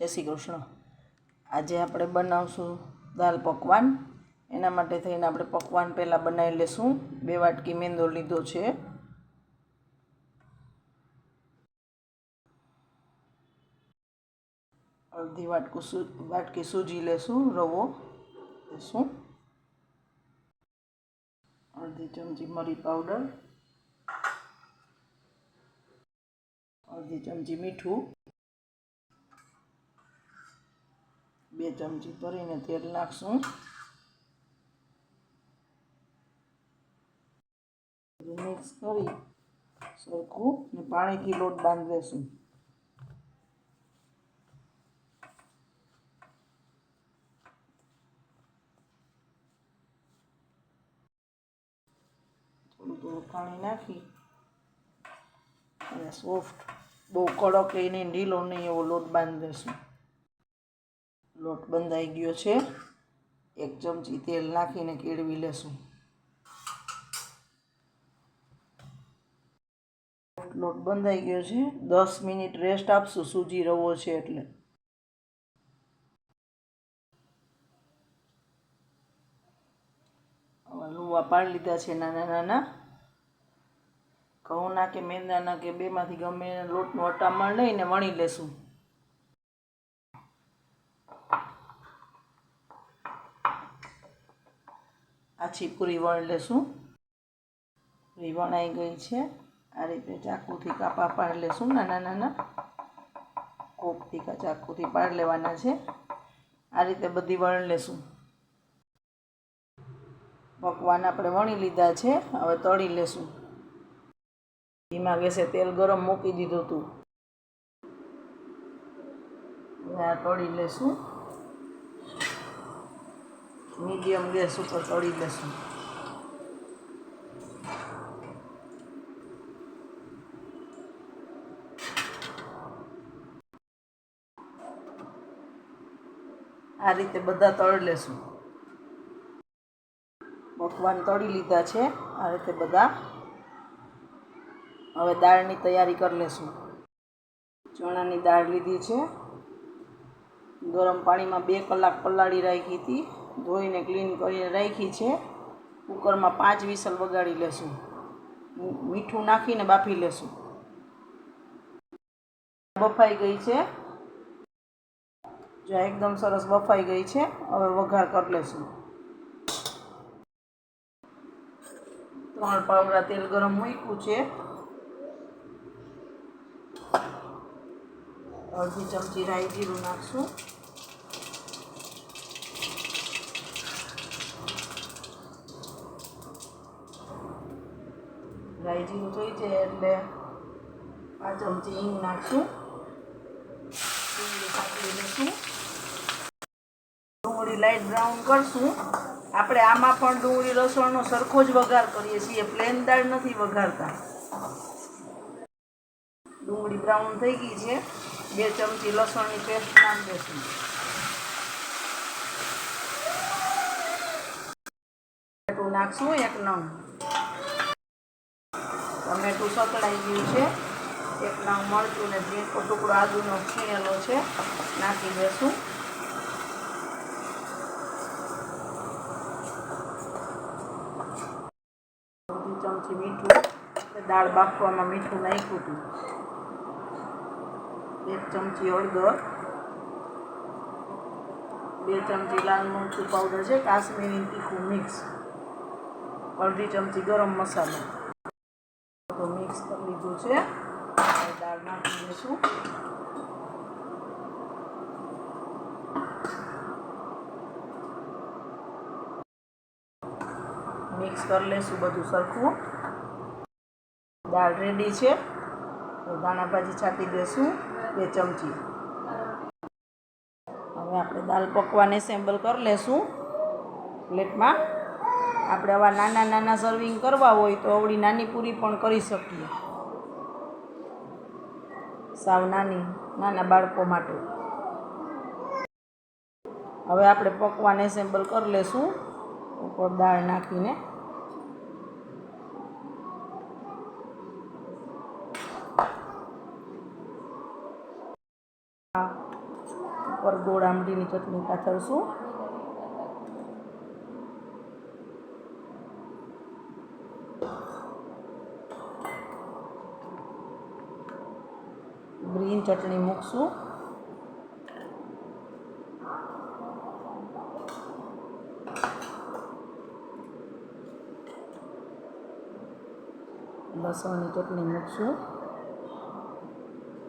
જય શ્રી કૃષ્ણ. આજે આપણે બનાવશું દાલ પકવાન. એના માટે થઈને આપણે પકવાન પહેલાં બનાવી લેશું. બે વાટકી મેંદો લીધો છે. અડધી વાટકું સુ, વાટકી સૂજી લેશું, રવો લેશું. અડધી ચમચી મરી પાવડર. અડધી ચમચી મીઠું. બે ચમચી ભરીને તેલ નાખશું. મિક્સ કરી સરખું ને પાણીથી લોટ બાંધી દેશું. થોડું થોડું પાણી નાખી અને સોફ્ટ બહુ કડક એ નહીં ઢીલો નહીં એવો લોટ બાંધી દઈશું લોટ બંધાઈ ગયો છે. એક ચમચી તેલ નાખીને કેળવી લેશું. લોટ બંધાઈ ગયો છે. દસ મિનિટ રેસ્ટ આપશું, સૂજી રવો છે એટલે. હવે લુવા પાડી લીધા છે નાના નાના. ઘઉંના કે મેંદાના કે બેમાંથી ગમે લોટનું અટામણ લઈને વણી લેશું. આછી પૂરી રીવણ લેશું. પૂરી વણાઈ ગઈ છે. આ રીતે ચાકુથી કાપા પાડી લેશું. નાના નાના કોપથી કા ચાકુથી પાડી લેવાના છે. આ રીતે બધી વણ લેશું. પકવાન આપણે વણી લીધા છે. હવે તળી લેશું. ધીમા ગેસે તેલ ગરમ મૂકી દીધું હતું આ તળી લેશું. મીડિયમ ગેસ ઉપર તળી લેશું આ રીતે બધા તળી લેશું. પકવાન તળી લીધા છે. આ રીતે બધા. હવે દાળની તૈયારી કરી લેશું. ચણાની દાળ લીધી છે. ગરમ પાણીમાં બે કલાક પલાળી રાખી હતી. ધોઈને ક્લીન કરીને રાખી છે. કુકરમાં પાંચ વિસલ વગાડી લેશું. મીઠું નાખીને બાફી લેશું. બફાઈ ગઈ છે. જો એકદમ સરસ બફાઈ ગઈ છે, હવે વઘાર કરી લેશું. ત્રણ પાવડા તેલ ગરમ મૂક્યું છે. અડધી ચમચી રાઈ જીરું નાખશું. જીરું થઈ જાય એટલે આ ચમચી હિંગ નાખશું. ડુંગળી કાપી ડુંગળી લાઈટ બ્રાઉન કરશું. આપણે આમાં પણ ડુંગળી લસણનો સરખો જ વઘાર કરીએ છીએ. પ્લેન દાળ નથી વઘારતા. ડુંગળી બ્રાઉન થઈ ગઈ છે. બે ચમચી લસણની પેસ્ટ નાખી દેશું નાખશું એક નંગ. ટમેટું સકડાઈ ગયું છે. એકલા મરચું ને ઝીણકો ટુકડો આદુનો છીણેલો છે. નાખી અડધી ચમચી મીઠું દાળ બાફવામાં મીઠું નાખ્યું હતું. એક ચમચી હળદર, બે ચમચી લાલ મરચું પાવડર છે, કાશ્મીરી તીખું મિક્સ અડધી ચમચી ગરમ મસાલો. તો મિક્સ કરી લીધું છે. દાળ નાખી દઈશું મિક્સ કરી લઈશું બધું સરખું. દાળ રેડી છે. તો દાણા ભાજી છાંટી દઈશું બે ચમચી. હવે આપણે દાળ પકવાને સેમ્બલ કરી લેશું પ્લેટમાં. આપણે આવા નાના નાના સર્વિંગ કરવા હોય તો આવડી નાની પૂરી પણ કરી શકીએ. સાવ નાની, નાના બાળકો માટે. હવે આપણે પકવાન એસેમ્બલ કરી લેશું. ઉપર દાળ નાખીને. ઉપર ગોળ આમટીની ચટણી પાથરશું. ગ્રીન ચટણી મૂકશું. લસણની ચટણી મૂકશું.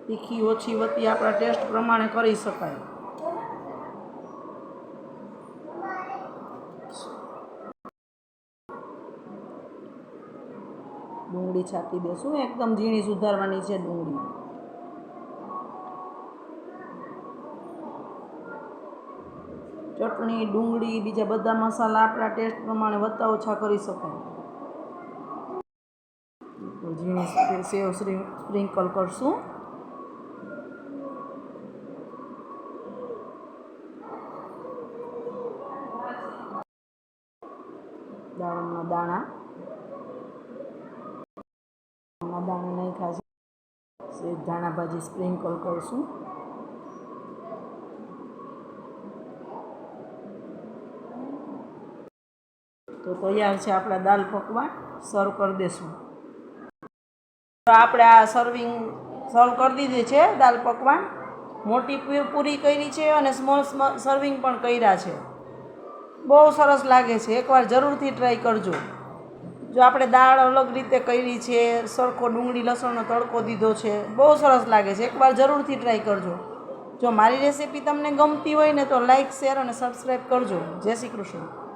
તીખી ઓછી વતી આપણા ટેસ્ટ પ્રમાણે કરી શકાય. ડુંગળી છાંટી દેશું. એકદમ ઝીણી સુધારવાની છે ડુંગળી. ચટણી, ડુંગળી, બીજા બધા મસાલા આપણા ટેસ્ટ પ્રમાણે વધતા ઓછા કરી શકાય. ઝીણી સેવ સ્પ્રિંકલ કરશું. દાળમના દાણા. દાણા દાણા નહીં ખાશે ધાણા ભાજી સ્પ્રિંકલ કરશું. તો તૈયાર છે આપણા દાલ પકવાન. સર્વ કરી દેશું. તો આપણે આ સર્વિંગ સર્વ કરી દીધી છે દાલ પકવાન. મોટી પૂરી કરી છે અને સ્મોલ સર્વિંગ પણ કર્યા છે. બહુ સરસ લાગે છે. એકવાર જરૂરથી ટ્રાય કરજો. જો આપણે દાળ અલગ રીતે કરી છે, સરખો ડુંગળી, લસણનો તડકો દીધો છે, બહુ સરસ લાગે છે. એકવાર જરૂરથી ટ્રાય કરજો. જો મારી રેસીપી તમને ગમતી હોય ને તો લાઇક શેર અને સબસ્ક્રાઈબ કરજો. જય શ્રી કૃષ્ણ.